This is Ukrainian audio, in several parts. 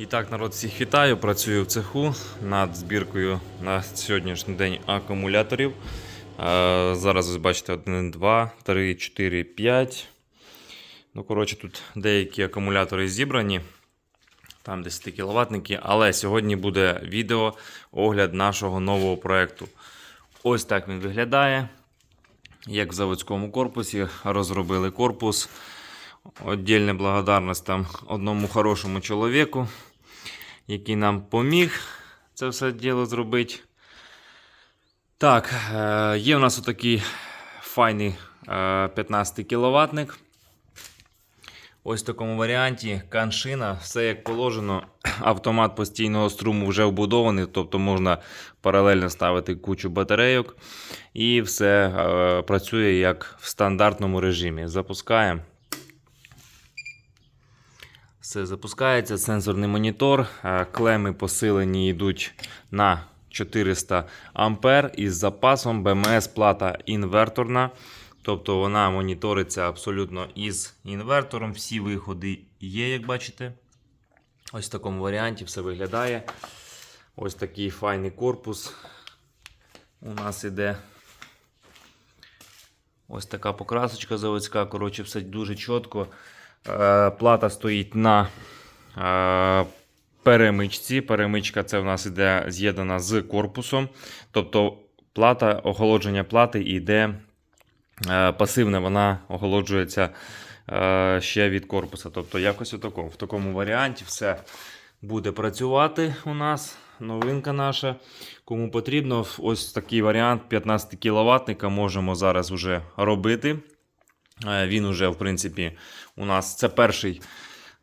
І так, народ, всіх вітаю. Працюю в цеху над збіркою на сьогоднішній день акумуляторів. Е, Зараз ви бачите 1, 2, 3, 4, 5. Ну, коротше, тут деякі акумулятори зібрані. Там 10 кіловатники. Але сьогодні буде відео огляд нашого нового проєкту. Ось так він виглядає. Як в заводському корпусі розробили корпус. Отдільна благодарність там одному хорошому чоловіку, який нам поміг це все діло зробити. Так, е, є у нас отакий файний е, 15 кіловатник. Ось в такому варіанті каншина, все як положено. Автомат постійного струму вже вбудований, тобто можна паралельно ставити кучу батарейок. І все е, працює як в стандартному режимі. Запускаємо. Все запускається, сенсорний монітор. Е, Клеми посилені йдуть на 400 ампер із запасом БМС плата інверторна. Тобто вона моніториться абсолютно із інвертором. Всі виходи є, як бачите. Ось в такому варіанті все виглядає. Ось такий файний корпус. У нас іде ось така покрасочка заводська. Коротше, все дуже чітко. Е, Плата стоїть на е, перемичці. Перемичка це в нас іде з'єднана з корпусом. Тобто плата, охолодження плати йде е, пасивне, вона охолоджується ще від корпуса. Тобто, якось отако. в такому варіанті все буде працювати у нас. Новинка наша. Кому потрібно, ось такий варіант 15 кВт можемо зараз вже робити. Е, Він уже, в принципі, у нас це перший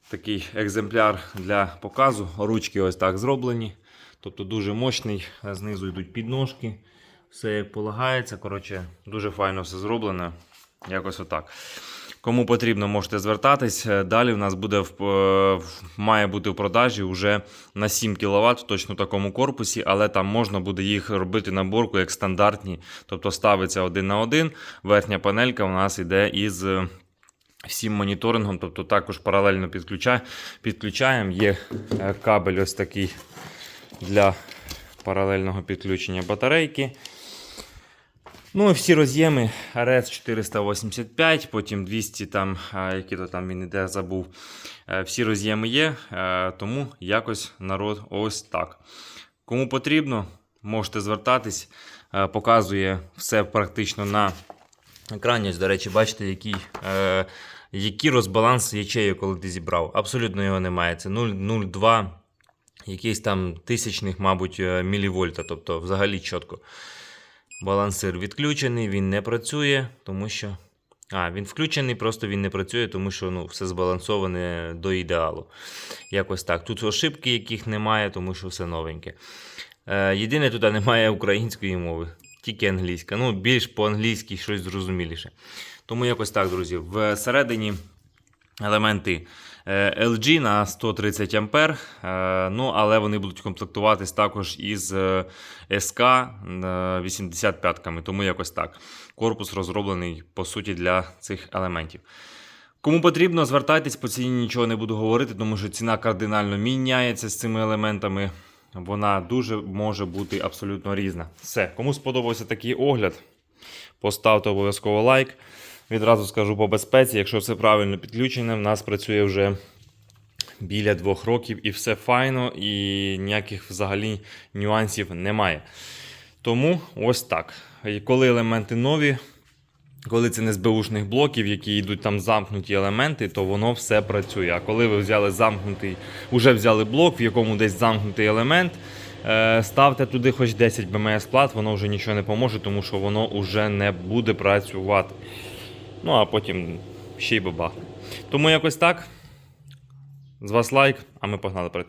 такий екземпляр для показу. Ручки ось так зроблені. Тобто дуже мощний. Знизу йдуть підножки. Все полагається. Коротше, дуже файно все зроблено. Якось отак. Кому потрібно, можете звертатись. Е, Далі в нас буде в, е, має бути в продажі вже на 7 кВт в точно такому корпусі, але там можна буде їх робити наборку як стандартні. Тобто ставиться один на один. Верхня панелька у нас йде із е, всім моніторингом, тобто також паралельно підключа- підключаємо. Є кабель ось такий для паралельного підключення батарейки. Ну і всі роз'єми RS 485, потім 200, там, які то там він іде, забув. Е, Всі роз'єми є, е, тому якось народ ось так. Кому потрібно, можете звертатись. Е, Показує все практично на екрані. До речі, бачите, який, е, який розбаланс ячею, коли ти зібрав. Абсолютно його немає. Це 0,02 якийсь там тисячних, мабуть, мілівольта, тобто взагалі чітко. Балансир відключений, він не працює, тому що. А, він включений, просто він не працює, тому що ну, все збалансоване до ідеалу. Якось так. Тут ошибки, яких немає, тому що все новеньке. Е, єдине, тут немає української мови, тільки англійська. Ну, більш по-англійськи щось зрозуміліше. Тому якось так, друзі. Всередині елементи е, LG на 130 А, е, ну, але вони будуть комплектуватись також із е, СК 85-ками, тому якось так. Корпус розроблений по суті для цих елементів. Кому потрібно, звертайтесь, по ціні нічого не буду говорити, тому що ціна кардинально міняється з цими елементами. Вона дуже може бути абсолютно різна. Все, кому сподобався такий огляд, поставте обов'язково лайк. Відразу скажу по безпеці, якщо все правильно підключене, в нас працює вже біля двох років і все файно, і ніяких взагалі нюансів немає. Тому ось так. Коли елементи нові, коли це не з беушних блоків, які йдуть там замкнуті елементи, то воно все працює. А коли ви взяли замкнутий, вже взяли блок, в якому десь замкнутий елемент, е, ставте туди хоч 10 БМС плат, воно вже нічого не поможе, тому що воно вже не буде працювати. Ну а потім ще й бабах. Тому якось так. З вас лайк, а ми погнали працювати.